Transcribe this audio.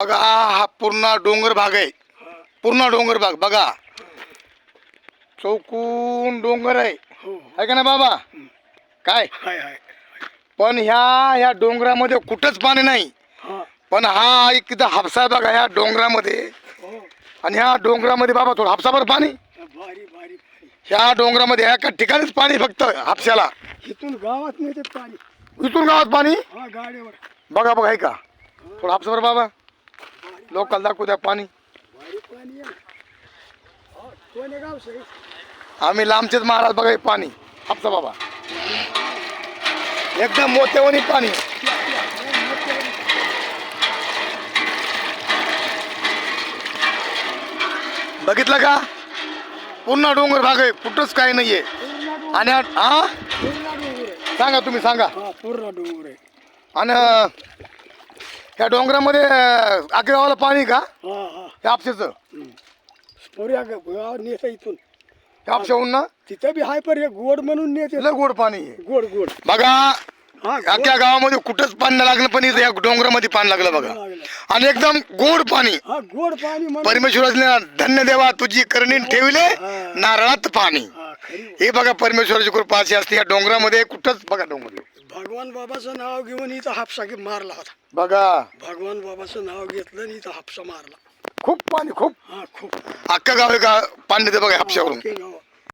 बघा हा पूर्ण डोंगर भाग आहे. पूर्ण डोंगर भाग बघा. चौकून डोंगर आहे. हो आहे का ना बाबा? काय? पण ह्या ह्या डोंगरामध्ये कुठंच पाणी नाही. हा. पण हा एक इथं हापसा आहे बघा ह्या डोंगरामध्ये. हो. आणि ह्या डोंगरामध्ये बाबा थोडं हापसाभर पाणी. ह्या डोंगरामध्ये एका ठिकाणीच पाणी फक्त हापशाला. इथून गावात मिळते पाणी. इथून गावात पाणी? हा बघा बघा आहे का थोडं हापसाभर बाबा. लोकांना दाखवू द्या पाणी. हो, आम्ही लांबचेच महाराज बघा हे पाणी. हापसा बाबा. एकदम मोठेवणी पाणी. बघितलं का? पूर्ण डोंगर भाग आहे. कुठंच काही नाहीये. आणि आ- हा सांगा तुम्ही सांगा. पूर्ण डोंगर आहे. आणि ह्या डोंगरामध्ये आगे गावाला पाणी का? हा हा. हे पुऱ्या नेता इथून. हे हापशाहून ना? तिथं बी हाय पर हे गोड म्हणून नेते लय गोड पाणी आहे. गोड गोड. बघा हा अख्ख्या गावामध्ये कुठंच पाणी नाही लागलं पण इथं या डोंगरामध्ये पाणी लागलं बघा. लागलं. आणि एकदम गोड पाणी. हा गोड पाणी म्हणून. परमेश्वराने धन्य देवा तुझी करणी ठेवले नारळात पाणी. हा खरी. हे बघा परमेश्वराची कृपा अशी असते या डोंगरामध्ये कुठंच बघा डोंगर भगवान बाबाचं नाव घेऊन इथं हापसा घे- मारला होता. बघा. भगवान बाबाचं नाव घेतलं आणि इथं हापसा मारला. खूप पाणी खूप. हा खूप. अख्खा गाव गा- पाणी देते बघा हापशावरून. अख्खे गाव.